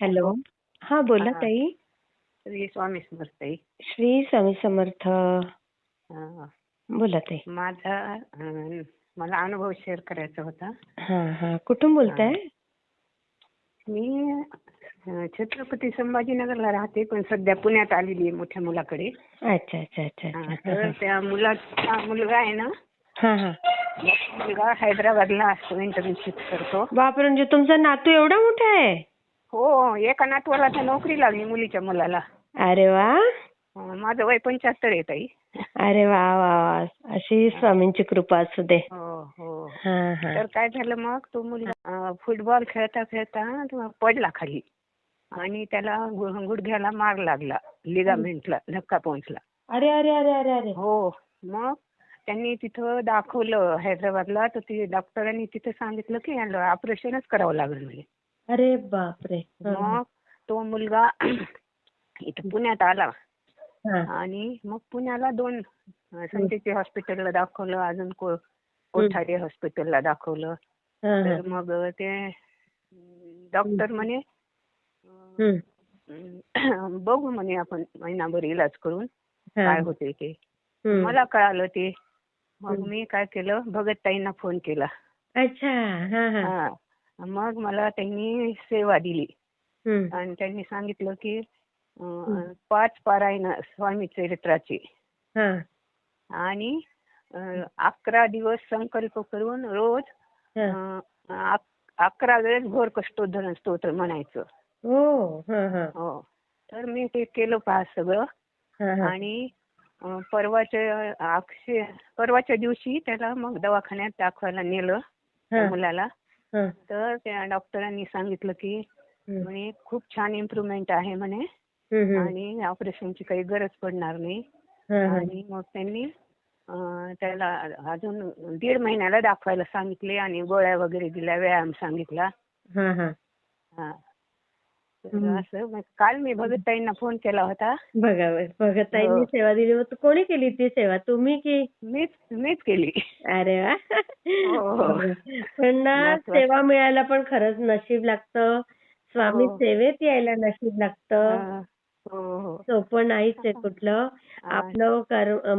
Hello. हा बोला. ताई. श्री स्वामी समर्थई श्री स्वामी समर्थ. बोला ताई. माझा मला अनुभव शेअर करायचा होता. हा हा. कुठून बोलताय? मी छत्रपती संभाजीनगरला राहते पण सध्या पुण्यात आलेली आहे मोठ्या मुलाकडे. अच्छा अच्छा अच्छा तर त्या मुलाचा मुलगा आहे ना हा हा. मुलगा हैदराबादला असतो इंटर्नशिप करतो. बापरे म्हणजे तुमचा नातू एवढा मोठा आहे? हो एका नातवाला तर नोकरी लागली मुलीच्या मुलाला. अरे वा. अं, माझं वय पंच्याहत्तर आहे ताई. अरे वा वा वा. अशी स्वामींची कृपा असू दे. हो हो. हा हा. तर काय झालं मग तो मुलगा अं, फुटबॉल खेळता खेळता तो पडला खाली. आणि त्याला गु- गुडघ्याला मार लागला लिगामेंटला धक्का पोहोचला अरे अरे अरे अरे अरे. हो मग त्यांनी तिथं दाखवलं हैदराबादला. तर ते डॉक्टरांनी तिथं सांगितलं की याला ऑपरेशनच करावं लागेल म्हणजे अरे बापरे. मग तो मुलगा इथं पुण्यात आला. हा. आणि मग पुण्याला दोन संतेची हॉस्पिटलला दाखवलं अजून कोठारी हॉस्पिटलला दाखवलं. तर मग ते डॉक्टर म्हणे बघू म्हणे आपण महिनाभर इलाज करून. काय होते ते. मला कळालं ते. मग मी काय केलं भगत ताईंना फोन केला. अच्छा. मग मला त्यांनी सेवा दिली. आणि त्यांनी सांगितलं की पाच पारायण स्वामी चरित्राची. आणि अकरा दिवस संकल्प करून रोज अकरा वेळेस घोर कष्टोद्धरण स्तोत्र म्हणायचं. हो हा हा. हो. तर मी ते केलं पहा सगळं. आणि परवाच्या अक्षय परवाच्या दिवशी त्याला मग दवाखान्यात दाखवायला नेलं. मुलाला. तर त्या डॉक्टरांनी सांगितलं की. म्हणे खूप छान इम्प्रुव्हमेंट आहे म्हणे. आणि ऑपरेशनची काही गरज पडणार नाही. आणि मग त्यांनी त्याला अजून दीड महिन्याला दाखवायला सांगितले आणि गोळ्या वगैरे दिल्या व्यायाम सांगितला. असं काल मी भगतताईंना फोन केला होता. बघा बघ, भगत ताईंनी हो. सेवा दिली होती. कोणी केली ती सेवा? तुम्ही की? मीच मीच केली. अरे वा. हो. पण ना सेवा मिळायला पण खरंच नशीब लागतं. स्वामी हो. सेवेत यायला नशीब लागतं. हा. हो हो. सोपं नाहीच आहे कुठलं. आपलं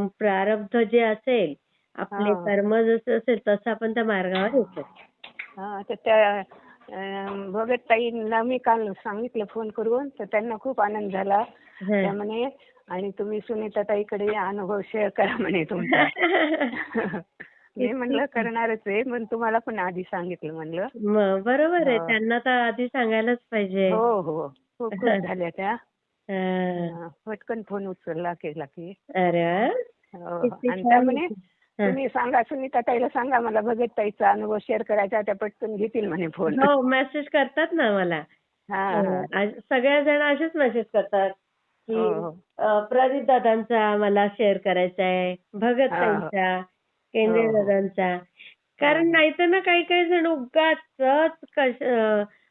प्रारब्ध जे असेल आपले हा. कर्म जसं असेल तसं आपण त्या मार्गावर येतो. हा अं, भगतताईंना मी काल सांगितलं फोन करून तर त्यांना खूप आनंद झाला. त्या म्हणे आणि तुम्ही सुनीताताईकडे अनुभव शेअर करा म्हणे तुमचा मी म्हणलं करणारच आहे पण तुम्हाला पण आधी सांगितलं म्हणलं बरोबर आहे. त्यांना तर आधी सांगायलाच पाहिजे हो हो खूप खुश झाल्या त्या हं. पटकन फोन उचलला केला की अरे वा. हो. किती आणि छान. त्या म्हणे. तुम्ही सांगा सुनीता ताईला सांगा मला भगत ताईचा अनुभव शेअर करायचा त्या पटकन घेतील म्हणे फोन हो मेसेज करतात ना मला हा सगळ्या जण असेच मेसेज करतात की हो, हो. प्रदीप दादांचा मला शेअर करायचा आहे भगत. ताईंचा केंद्रे हो. दादांचा कारण. नाहीतर ना काही काही जण उगाच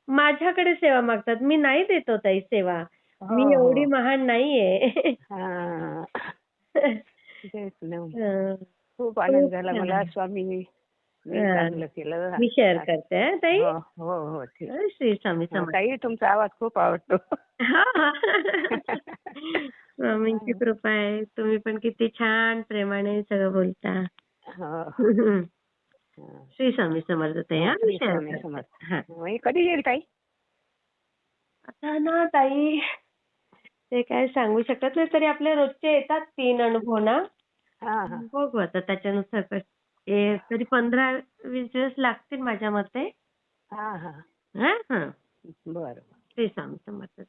माझ्याकडे सेवा मागतात मी नाही देतो ताई सेवा मी. एवढी महान नाहीये. खूप आनंद झाला. मला. स्वामींनी मी हा. चांगलं केलं. मी शेअर करते हं, ताई. हो हो हो ठीक. श्री स्वामी हा, ताई तुमचा आवाज खूप आवडतो. स्वामींची कृपा आहे. तुम्ही पण किती छान प्रेमाने सगळं बोलता. हो. श्री स्वामी समर्थ ताई हा, मी श्री share स्वामी करते. समर्थ. मग कधी येईल ताई? आता ना ताई ते काय सांगू शकत नाही तरी आपले रोजचे येतात तीन अनुभव ना. बघू आता त्याच्यानुसार तरी पंधरा वीस दिवस लागतील माझ्या मते. हा हा. श्री स्वामी समर्थ